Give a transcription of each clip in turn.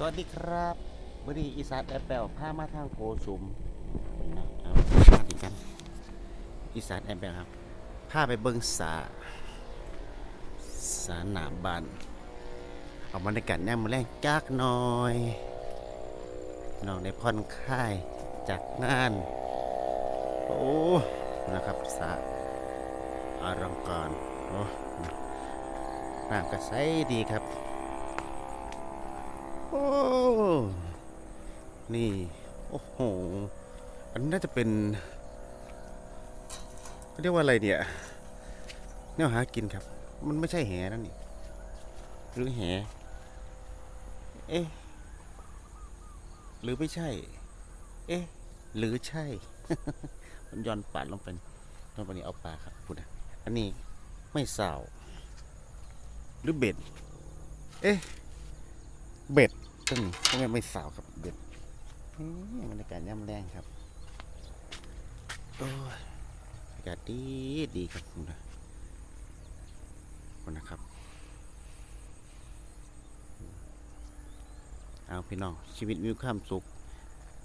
สวัสดีครับบดีอีสานแอปเปิลพามาทางโกสุมนะเอามาดีกันอีสานแอปเปิลครับพาไปเบิ้งสาสาหนามบานเอาบรรยากาศย่มมาแรงจักหน่อยน้องได้ผ่อนคลายจากงาน โอ้นะครับสาอลังการโอ้น้ำก็ใสดีครับ โอ้นี่ โอ้โห อันนี้น่าจะเป็นเรียกว่าอะไรเนี่ยแนวหากินครับ มันไม่ใช่แหนั่นนี่ หรือแห เอ๊ะ หรือไม่ใช่ เอ๊ะ หรือใช่ มันย้อนปาดลงไปลงไปนี่เอาปลาครับพูดนะอันนี้ไม่สาว หรือเบ็ด เอ๊ะ เบ็ด ต้นก็ไม่ไม่สาวครับเบ็ดนี่บรรยากาศย่ำแรงครับโอ้ยบรรยากาศดีดีครับคุณนะคุณนะครับ เอาพี่น้องชีวิตมีความสุข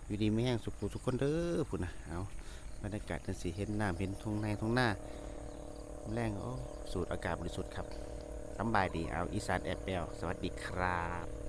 อยู่ดีไม่แห้งสุขผู้ทุกคนเด้อพุ่นะเอาบรรยากาศจังสีเห็นน้ำเห็นทงในทงหน้าแรงโอ้สูดอากาศบริสุทธิ์ครับสำบายดีเอาอีสานแอบแปลวสวัสดีครับ